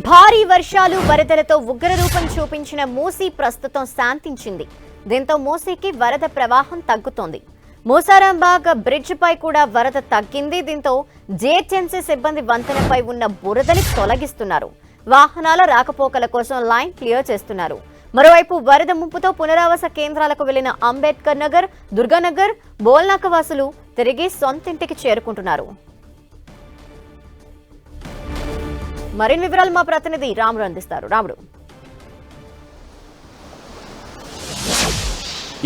భారీ వర్షాలు వరదలతో ఉగ్రరూపం చూపించిన మూసీ ప్రస్తుతం శాంతించింది. దీంతో మూసీకి వరద ప్రవాహం తగ్గుతోంది. మూసారాంబాగ్ బ్రిడ్జ్పై కూడా వరద తగ్గింది. దీంతో జేహెచ్ఎంసీ సిబ్బంది వంతెనపై ఉన్న బురదని తొలగిస్తున్నారు. వాహనాల రాకపోకల కోసం లైన్ క్లియర్ చేస్తున్నారు. మరోవైపు వరద ముంపుతో పునరావాస కేంద్రాలకు వెళ్ళిన అంబేద్కర్ నగర్ దుర్గానగర్ బోల్నాక వాసులు తిరిగి సొంతింటికి చేరుకుంటున్నారు. మరిన్ని వివరాలు మా ప్రతినిధి రాముడు అందిస్తారు. రాముడు.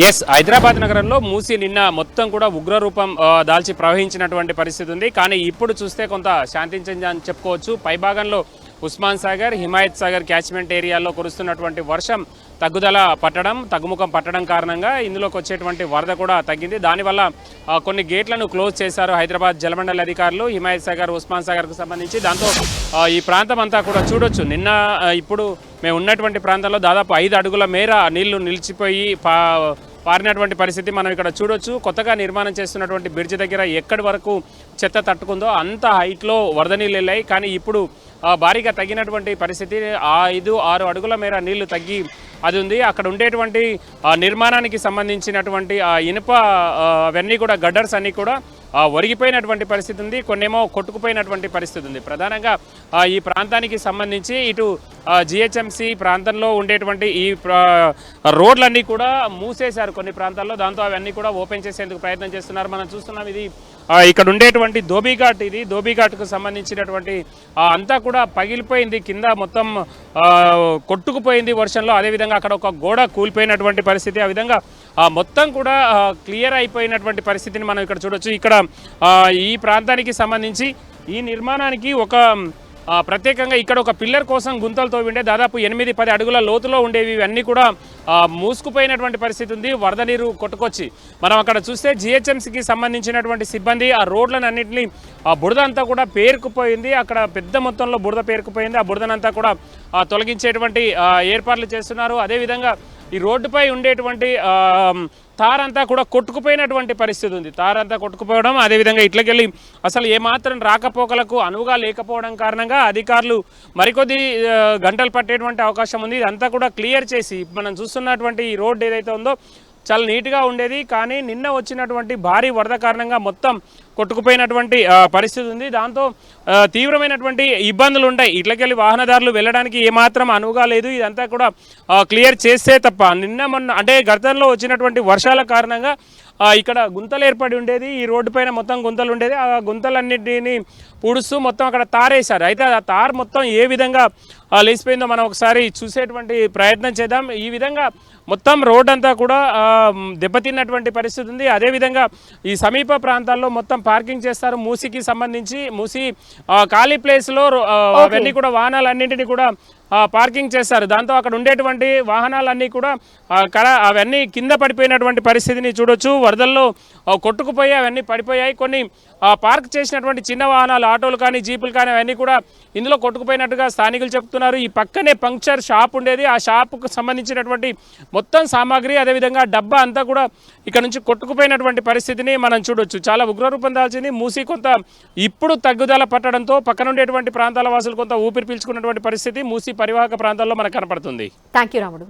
ఎస్ హైదరాబాద్ నగరంలో మూసి నిన్న మొత్తం కూడా ఉగ్రరూపం రూపం దాల్చి ప్రవహించినటువంటి పరిస్థితి ఉంది. కానీ ఇప్పుడు చూస్తే కొంత శాంతించింది అని చెప్పుకోవచ్చు. పైభాగంలో ఉస్మాన్ సాగర్ హిమాయత్ సాగర్ క్యాచ్మెంట్ ఏరియాలో కురుస్తున్నటువంటి వర్షం తగ్గుదల పట్టడం తగ్గుముఖం పట్టడం కారణంగా ఇందులోకి వచ్చేటువంటి వరద కూడా తగ్గింది. దానివల్ల కొన్ని గేట్లను క్లోజ్ చేశారు హైదరాబాద్ జలమండలి అధికారులు హిమాయత్ సాగర్ ఉస్మాన్ సాగర్కు సంబంధించి. దాంతో ఈ ప్రాంతం అంతా కూడా చూడొచ్చు. నిన్న ఇప్పుడు మేము ఉన్నటువంటి ప్రాంతంలో దాదాపు ఐదు అడుగుల మేర నీళ్ళు నిలిచిపోయి పా పారినటువంటి పరిస్థితి మనం ఇక్కడ చూడొచ్చు. కొత్తగా నిర్మాణం చేస్తున్నటువంటి బ్రిడ్జ్ దగ్గర ఎక్కడి వరకు చెత్త తట్టుకుందో అంత హైట్లో వరద నీళ్ళు వెళ్ళాయి. కానీ ఇప్పుడు భారీగా తగ్గినటువంటి పరిస్థితి. ఐదు ఆరు అడుగుల మేర నీళ్ళు తగ్గి అది ఉంది. అక్కడ ఉండేటువంటి నిర్మాణానికి సంబంధించినటువంటి ఆ ఇనుప అవన్నీ కూడా గడ్డర్స్ అన్నీ కూడా ఒరిగిపోయినటువంటి పరిస్థితి ఉంది కొన్నేమో కొట్టుకుపోయినటువంటి పరిస్థితి ఉంది. ప్రధానంగా ఈ ప్రాంతానికి సంబంధించి ఇటు జిహెచ్ఎంసీ ప్రాంతంలో ఉండేటువంటి ఈ రోడ్లన్నీ కూడా మూసేశారు కొన్ని ప్రాంతాల్లో. దాంతో అవన్నీ కూడా ఓపెన్ చేసేందుకు ప్రయత్నం చేస్తున్నారు. మనం చూస్తున్నాం ఇది ఇక్కడ ఉండేటువంటి ధోబీఘాట్ ఇది. ధోబీఘాట్కు సంబంధించినటువంటి అంతా కూడా పగిలిపోయింది. కింద మొత్తం కొట్టుకుపోయింది వర్షంలో. అదేవిధంగా అక్కడ ఒక గోడ కూలిపోయినటువంటి పరిస్థితి. ఆ విధంగా మొత్తం కూడా క్లియర్ అయిపోయినటువంటి పరిస్థితిని మనం ఇక్కడ చూడొచ్చు. ఇక్కడ ఈ ప్రాంతానికి సంబంధించి ఈ నిర్మాణానికి ఒక ప్రత్యేకంగా ఇక్కడ ఒక పిల్లర్ కోసం గుంతలతో ఉండే దాదాపు ఎనిమిది పది అడుగుల లోతులో ఉండేవి. ఇవన్నీ కూడా మూసుకుపోయినటువంటి పరిస్థితి ఉంది. వరద నీరు కొట్టుకొచ్చి. మనం అక్కడ చూస్తే జిహెచ్ఎంసీకి సంబంధించినటువంటి సిబ్బంది ఆ రోడ్లను అన్నింటినీ ఆ బురద అంతా కూడా పేరుకుపోయింది. అక్కడ పెద్ద మొత్తంలో బురద పేరుకుపోయింది. ఆ బురదనంతా కూడా తొలగించేటువంటి ఏర్పాట్లు చేస్తున్నారు. అదేవిధంగా ఈ రోడ్డుపై ఉండేటువంటి తారంతా కూడా కొట్టుకుపోయినటువంటి పరిస్థితి ఉంది. తారంతా కొట్టుకుపోవడం అదేవిధంగా ఇట్లకెళ్ళి అసలు ఏమాత్రం రాకపోకలకు అనువుగా లేకపోవడం కారణంగా అధికారులు మరికొద్ది గంటలు పట్టేటువంటి అవకాశం ఉంది. ఇదంతా కూడా క్లియర్ చేసి మనం చూస్తున్నటువంటి ఈ రోడ్డు ఏదైతే ఉందో చాలా నీట్గా ఉండేది. కానీ నిన్న వచ్చినటువంటి భారీ వరద కారణంగా మొత్తం కొట్టుకుపోయినటువంటి పరిస్థితి ఉంది. దాంతో తీవ్రమైనటువంటి ఇబ్బందులు ఉంటాయి. ఇట్లకెళ్ళి వాహనదారులు వెళ్ళడానికి ఏమాత్రం అనువుగా లేదు. ఇదంతా కూడా క్లియర్ చేస్తే తప్ప. నిన్న మొన్న అంటే గతంలో వచ్చినటువంటి వర్షాల కారణంగా ఇక్కడ గుంతలు ఏర్పడి ఉండేది. ఈ రోడ్డు పైన మొత్తం గుంతలు ఉండేది. ఆ గుంతలన్నింటినీ పూడుస్తూ మొత్తం అక్కడ తారేశారు. అయితే ఆ తార్ మొత్తం ఏ విధంగా లేచిపోయిందో మనం ఒకసారి చూసేటువంటి ప్రయత్నం చేద్దాం. ఈ విధంగా మొత్తం రోడ్ అంతా కూడా దెబ్బతిన్నటువంటి పరిస్థితి ఉంది. అదేవిధంగా ఈ సమీప ప్రాంతాల్లో మొత్తం పార్కింగ్ చేస్తారు. మూసికి సంబంధించి మూసి ఆ, ఖాళీ ప్లేస్లో అవన్నీ కూడా వాహనాలన్నింటినీ కూడా పార్కింగ్ చేస్తారు దాంతో అక్కడ ఉండేటువంటి వాహనాలన్నీ కూడా కళ అవన్నీ కింద పడిపోయినటువంటి పరిస్థితిని చూడొచ్చు. వరదల్లో కొట్టుకుపోయి అవన్నీ పడిపోయాయి. కొన్ని పార్క్ చేసినటువంటి చిన్న వాహనాలు ఆటోలు కానీ జీపులు కానీ అవన్నీ కూడా ఇందులో కొట్టుకుపోయినట్టుగా స్థానికులు చెప్తున్నారు. ఈ పక్కనే పంక్చర్ షాప్ ఉండేది. ఆ షాప్కు సంబంధించినటువంటి మొత్తం సామాగ్రి అదేవిధంగా డబ్బా అంతా కూడా ఇక్కడ నుంచి కొట్టుకుపోయినటువంటి పరిస్థితిని మనం చూడొచ్చు. చాలా ఉగ్రరూపం దాల్చింది. మూసి కొంత ఇప్పుడు తగ్గుదల పట్టడంతో పక్కన ఉండేటువంటి ప్రాంతాల వాసులు కొంత ఊపిరి పీల్చుకున్నటువంటి పరిస్థితి. మూసి పరివాహక ప్రాంతాల్లో మనకు కనపడుతుంది. థ్యాంక్ యూ రాముడు.